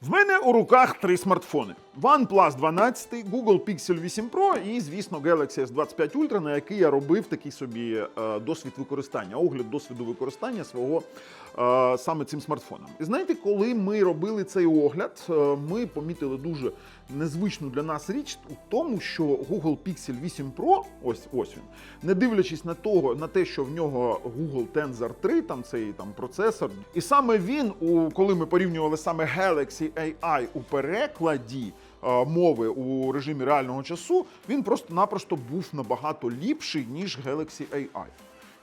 В мене у руках три смартфони: OnePlus 12, Google Pixel 8 Pro і, звісно, Galaxy S25 Ultra, на який я робив такий собі е, досвід використання, огляд досвіду використання свого е, саме цим смартфоном. І знаєте, коли ми робили цей огляд, е, ми помітили дуже незвичну для нас річ у тому, що Google Pixel 8 Pro, ось ось він, не дивлячись на того, на те, що в нього Google Tensor 3, там цей там процесор, і саме він, у коли ми порівнювали саме Galaxy AI у перекладі е, мови у режимі реального часу, він просто-напросто був набагато ліпший ніж Galaxy AI.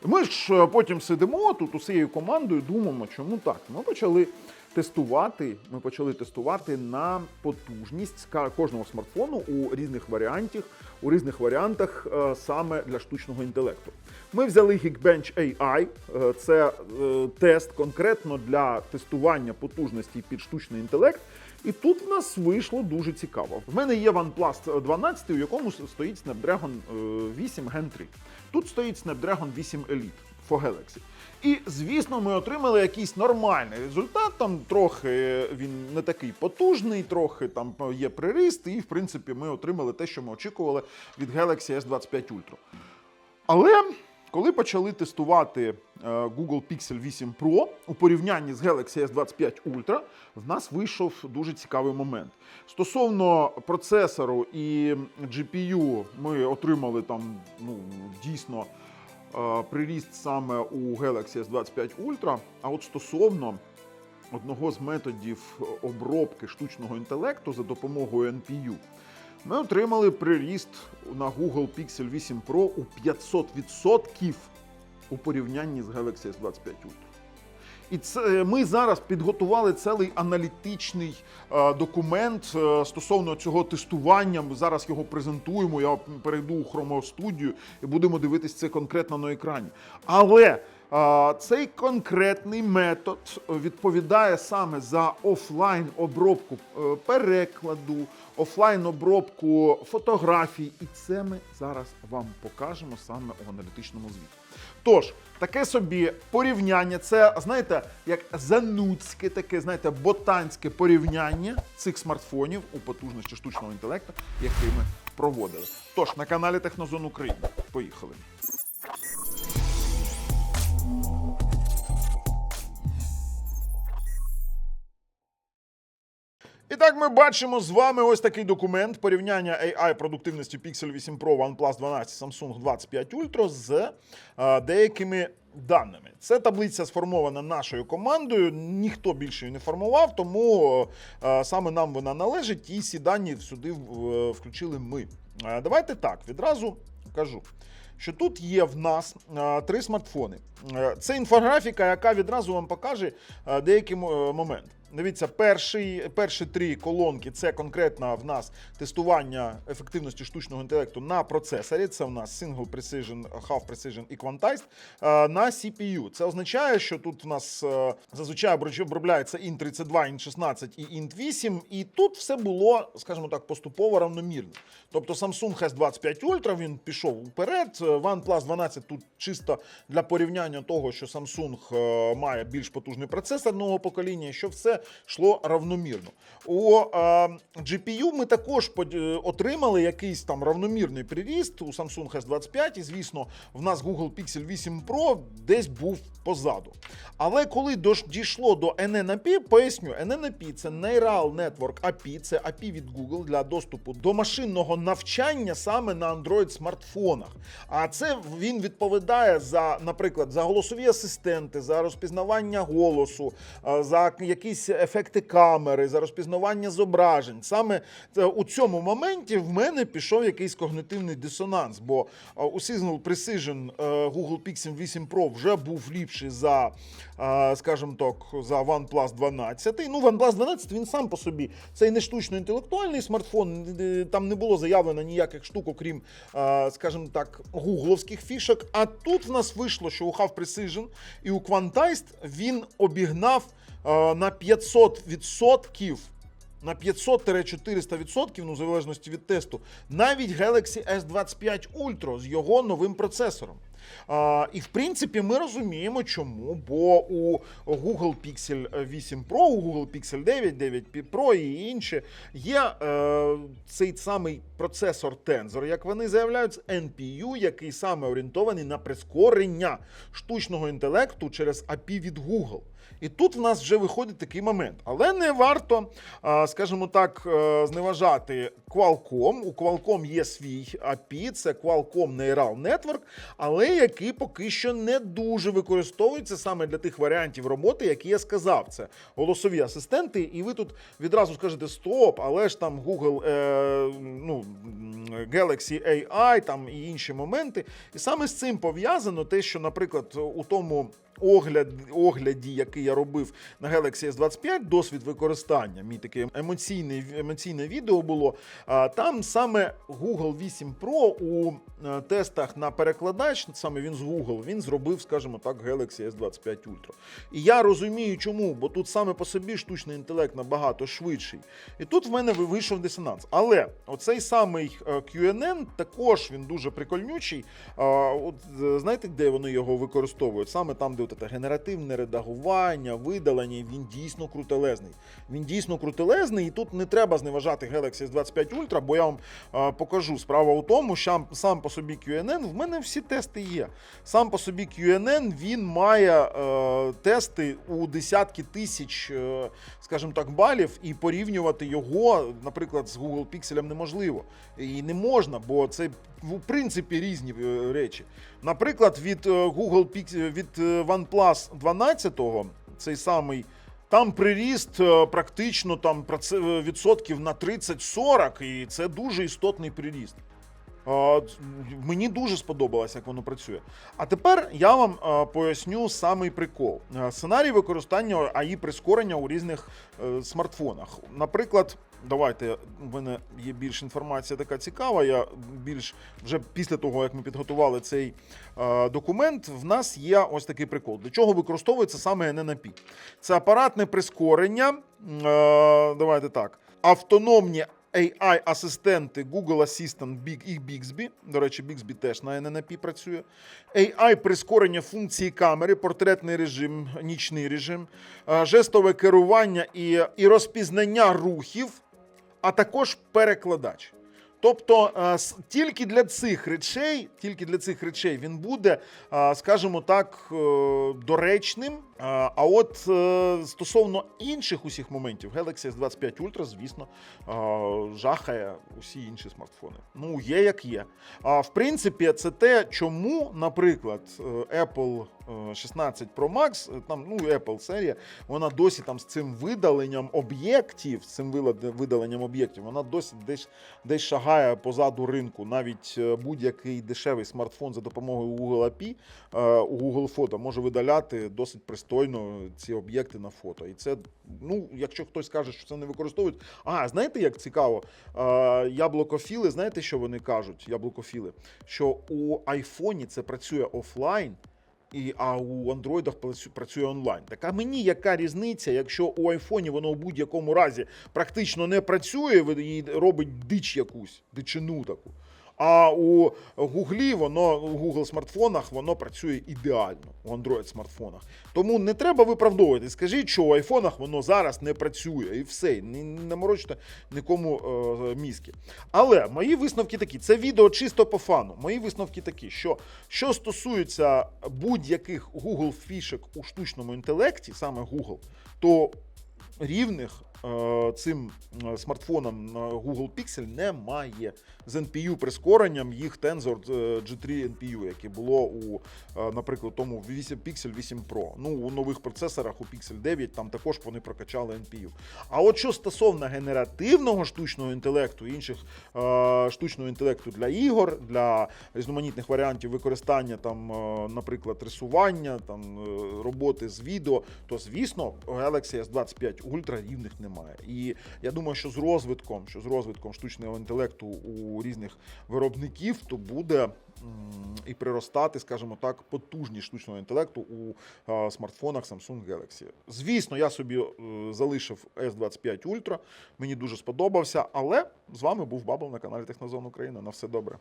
Ми ж е, потім сидимо тут усією командою, думаємо, чому так. Ми почали тестувати. Ми почали тестувати на потужність кожного смартфону у різних варіантах, у різних варіантах е, саме для штучного інтелекту. Ми взяли Geekbench AI, е, це е, тест конкретно для тестування потужності під штучний інтелект. І тут в нас вийшло дуже цікаво. В мене є OnePlus 12, у якому стоїть Snapdragon е, 8 Gen 3. Тут стоїть Snapdragon 8 Elite for Galaxy. І звісно, ми отримали якийсь нормальний результат. Там трохи він не такий потужний, трохи там є приріст, і в принципі ми отримали те, що ми очікували від Galaxy S25 Ultra. Але коли почали тестувати е, Google Pixel 8 Pro у порівнянні з Galaxy S25 Ultra, в нас вийшов дуже цікавий момент. Стосовно процесору і GPU, ми отримали там ну, дійсно е, приріст саме у Galaxy S25 Ultra. А от стосовно одного з методів обробки штучного інтелекту за допомогою NPU, ми отримали приріст на Google Pixel 8 Pro у 500% у порівнянні з Galaxy S25 Ultra. І це ми зараз підготували цілий аналітичний е, документ е, стосовно цього тестування. Ми зараз його презентуємо. Я перейду у хромостудію і будемо дивитися це конкретно на екрані. Але е, цей конкретний метод відповідає саме за офлайн обробку е, перекладу, офлайн обробку фотографій. І це ми зараз вам покажемо саме у аналітичному звіті. Тож, таке собі порівняння, це, знаєте, як занудське, таке, знаєте, ботанське порівняння цих смартфонів у потужності штучного інтелекту, які ми проводили. Тож, на каналі Технозон України. Поїхали. І так ми бачимо з вами ось такий документ порівняння AI продуктивності Pixel 8 Pro, OnePlus 12, Samsung 25 Ultra з е, деякими даними. Це таблиця сформована нашою командою. Ніхто більше її не формував, тому е, саме нам вона належить, і ці дані сюди включили ми. Е, Давайте так, відразу кажу. Що тут є в нас е, три смартфони. Е, Це інфографіка, яка відразу вам покаже е, деякі м- е, моменти. Дивіться, перший, перші три колонки це конкретно в нас тестування ефективності штучного інтелекту на процесорі. Це в нас Single Precision, Half Precision і Quantized е, на CPU. Це означає, що тут в нас е, зазвичай обробляється int 32, int 16 і int 8, і тут все було, скажімо так, поступово равномірно. Тобто Samsung S25 Ultra він пішов вперед. е, OnePlus 12 тут чисто для порівняння того, що Samsung має більш потужний процесор нового покоління, що все йшло равномірно. У е, GPU ми також е, отримали якийсь там равномірний приріст у Samsung S25, і звісно, в нас Google Pixel 8 Pro десь був позаду. Але коли дійшло до NNAP, поясню, NNAP – це Neural Network API, це API від Google для доступу до машинного навчання саме на Android смартфонах. А це він відповідає за, наприклад, за голосові асистенти, за розпізнавання голосу, за якісь ефекти камери, за розпізнавання зображень. Саме е, у цьому моменті в мене пішов якийсь когнитивний дисонанс, бо е, у Signal Precision е, Google Pixel 8 Pro вже був ліпший за, скажімо так, за OnePlus 12. Ну, OnePlus 12 він сам по собі. Це не штучно інтелектуальний смартфон. Там не було заявлено ніяких штук, окрім, скажімо так, гугловських фішок. А тут в нас вийшло, що у Half Precision і у Quantized він обігнав на 500% на 500-400%, ну, в залежності від тесту, навіть Galaxy S25 Ultra з його новим процесором. А, і в принципі ми розуміємо, чому. Бо у Google Pixel 8 Pro, у Google Pixel 9, 9 Pro і інші є е, цей самий процесор Tensor, як вони заявляють, з NPU, який саме орієнтований на прискорення штучного інтелекту через API від Google. І тут в нас вже виходить такий момент. Але не варто, скажімо так, е, зневажати Qualcomm. У Qualcomm є свій API, це Qualcomm Neural Network, але який поки що не дуже використовується саме для тих варіантів роботи, які я сказав. Це голосові асистенти, і ви тут відразу скажете стоп, але ж там Google е, ну, Galaxy AI там і інші моменти. І саме з цим пов'язано те, що, наприклад, у тому огляд, огляді, який я робив на Galaxy S25, досвід використання, мій таке емоційне, емоційне відео було. Там саме Google 8 Pro у е, тестах на перекладач, саме він з Google, він зробив, скажімо так, Galaxy S25 Ultra. І я розумію, чому, бо тут саме по собі штучний інтелект набагато швидший. І тут в мене вийшов дисонанс. Але оцей самий е, QNN також він дуже прикольнючий. От е, знаєте, де вони його використовують? Саме там, де от це генеративне редагування, видалення, він дійсно крутелезний. Він дійсно крутелезний, і тут не треба зневажати Galaxy S25 Ultra, бо я вам е, покажу. Справа у тому, що сам по собі QNN, в мене всі тести є. Сам по собі QNN він має е, тести у десятки тисяч, е, скажімо так, балів, і порівнювати його, наприклад, з Google Pixel неможливо. І не можна, бо це в принципі різні е, речі. Наприклад, від е, Google Pixel, від е, OnePlus 12, цей самий. Там приріст е, практично там відсотків на 30-40, і це дуже істотний приріст. Мені дуже сподобалось, як воно працює. А тепер я вам поясню самий прикол. Сценарій використання AI прискорення у різних смартфонах. Наприклад, давайте в мене є більш інформація така цікава. Я більш вже після того, як ми підготували цей е, документ, в нас є ось такий прикол. Для чого використовується саме NNP? Це апаратне прискорення. Е, давайте так. Автономні AI-асистенти Google Assistant і Bixby. До речі, Bixby теж на NNP працює. AI прискорення функції камери, портретний режим, нічний режим, е, жестове керування і, і розпізнання рухів, а також перекладач. Тобто е, тільки для цих речей, тільки для цих речей він буде, е, скажімо так, е, доречним. А от стосовно інших усіх моментів, Galaxy S25 Ultra, звісно, жахає усі інші смартфони. Ну, є як є. А в принципі, це те, чому, наприклад, Apple 16 Pro Max, е, там ну Apple серія, вона досі там з цим видаленням об'єктів, з цим видаленням об'єктів, вона досі десь десь шагає позаду ринку. Навіть е, будь-який дешевий смартфон за допомогою Google API, е, у Google Фото може видаляти досить пристойно ці об'єкти на фото. І це, ну, якщо хтось каже, що це не використовують. А, знаєте, як цікаво? Е, Яблукофіли, знаєте, що вони кажуть? Яблукофіли, що у айфоні це працює офлайн. І, а у андроїдах працю- працює онлайн. Так а мені яка різниця, якщо у айфоні воно в будь-якому разі практично не працює і робить дич якусь, дичину таку. А у Гуглі воно у Google смартфонах воно працює ідеально у Android смартфонах. Тому не треба виправдовувати. Скажіть, що у айфонах воно зараз не працює, і все. Не, морочте нікому е, мізки. Але мої висновки такі: це відео чисто по фану. Мої висновки такі, що що стосується будь-яких Google фішек у штучному інтелекті, саме Google, то рівних цим е, смартфонам на Google Pixel немає. З NPU прискоренням їх Tensor е, G3 NPU, яке було у, е, наприклад, тому 8 Pixel 8 Pro. Ну, у нових процесорах у Pixel 9 там також вони прокачали NPU. А от що стосовно генеративного штучного інтелекту, інших е, штучного інтелекту для ігор, для різноманітних варіантів використання, там, е, наприклад, рисування, там, е, роботи з відео, то звісно, Galaxy S25 Ultra рівних немає. І я думаю, що з розвитком, що з розвитком штучного інтелекту у різних виробників, то буде. І приростати, скажімо так, потужність штучного інтелекту у е, смартфонах Samsung Galaxy. Звісно, я собі е, залишив S25 Ultra, мені дуже сподобався, але з вами був Бабл на каналі Технозон Україна. На все добре.